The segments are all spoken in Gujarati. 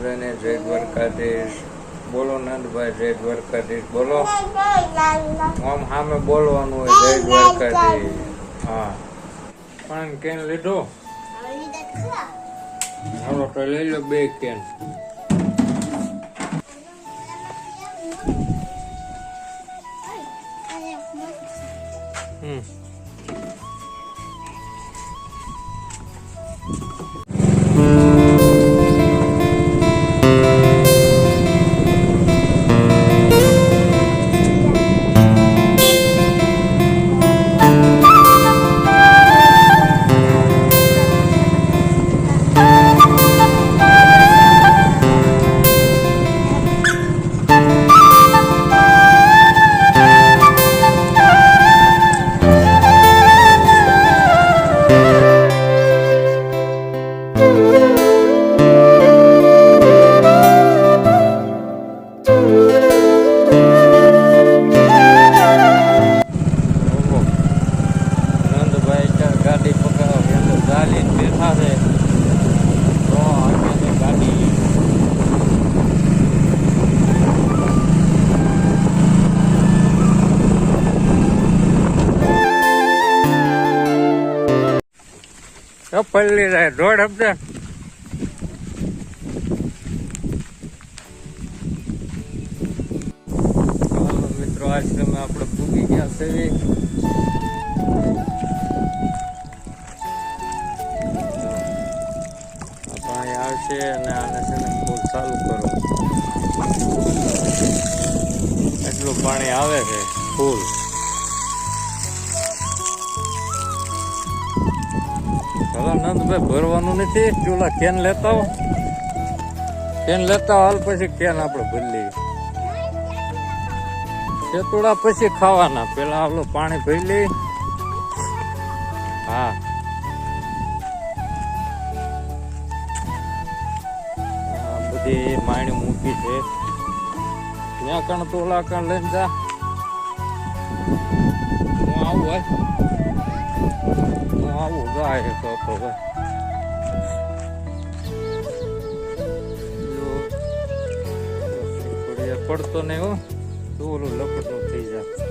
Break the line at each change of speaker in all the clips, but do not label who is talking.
બધાને જય દ્વારકાધીશ. બોલો નંદભાઈ, જય દ્વારકાધીશ. બોલો. આમ સામે બોલવાનું હોય, જય દ્વારકાધીશ. હા. પણ કેન લીધો? હાલો, તો લઈ લો બે કેન. હમ. Música તો પલ્લી જાય દોઢ હપ્તા મિત્રો, આશ્રમ આપણે પૂગી ગયા છે પાણી આવશે અને આને ચાલુ કરો. એટલું પાણી આવે છે ફૂલ નંદભાઈ ભરવાનું નથી. ચૂલા કેન લેતા હો. કેન લેતા હાલ પછી કેન આપણે ભરી લઈએ. ખેતુડા પછી ખાવાના. પેલા આપણું પાણી ભરી લઈ હા. બધી માણી મૂકી છે. ત્યાં કણ તોલા કણ લઈને જા. હું આવું હોય. જાય તો થોડી પડતો નહીં હો તો ઓલું લપટું થઈ જાય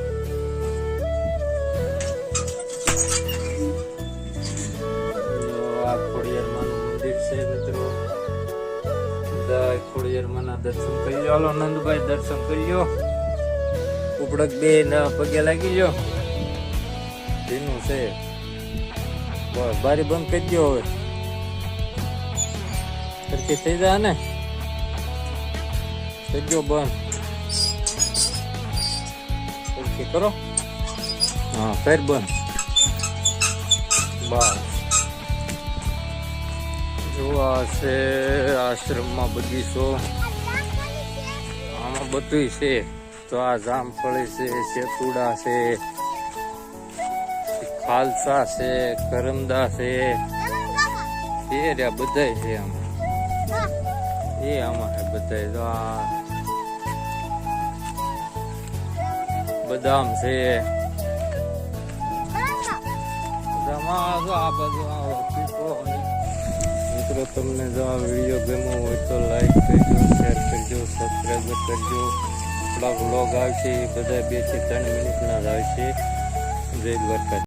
ખોડિયારમાંનું દર્શન કરી લો હાલો નંદભાઈ દર્શન કરી લો ઉપડક બે ના પગે લાગી ગયો એનું છે બસ, બારી બંધ કરી દો હવે. સરખી થઈ જાય ને? થઈ ગયો બંધ. સરખી કરો. હા ફેર બંધ. બસ. જો આ છે આશ્રમમાં બગીચો આમાં બધું છે. તો આ જામફળી છે સેતુડા છે ખાલસા છે, કરમદા છે. એ રહ્યા બધાય છે આમાં. એ આમાં બધા બદામ છે. પીપળો મિત્રો તમને જો આ વીડિયો ગમ્યો હોય તો લાઈક કરજો શેર કરજો સબસ્ક્રાઈબ કરજો. થોડાક વ્લોગ આવશે એ બધા બેથી ત્રણ મિનિટના જ આવશે. જય દ્વારકા